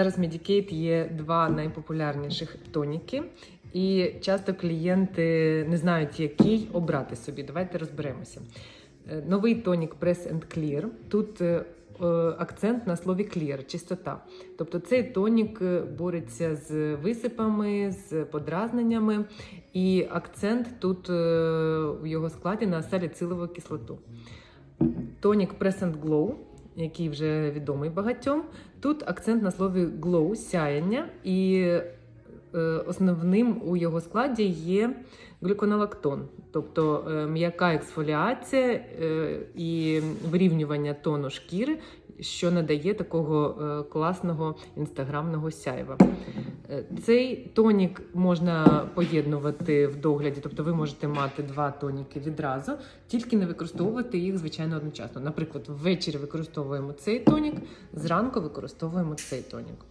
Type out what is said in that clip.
Зараз Medicaid є два найпопулярніших тоніки, і часто клієнти не знають, який обрати собі. Давайте розберемося. Е, Новий тонік Press and Clear. Тут е, е, акцент на слові clear, чистота. Тобто цей тонік бореться з висипами, з подразненнями, і акцент тут в його складі на саліцилову кислоту. Тонік Press and Glow, який вже відомий багатьом. Тут акцент на слові glow, сяяння, і основним у його складі є глюконолактон, тобто е, м'яка ексфоліація е, і вирівнювання тону шкіри, що надає такого е, класного інстаграмного сяйва. Е, Цей тонік можна поєднувати в догляді, тобто ви можете мати два тоніки відразу, тільки не використовувати їх звичайно одночасно. Наприклад, ввечері використовуємо цей тонік, зранку використовуємо цей тонік.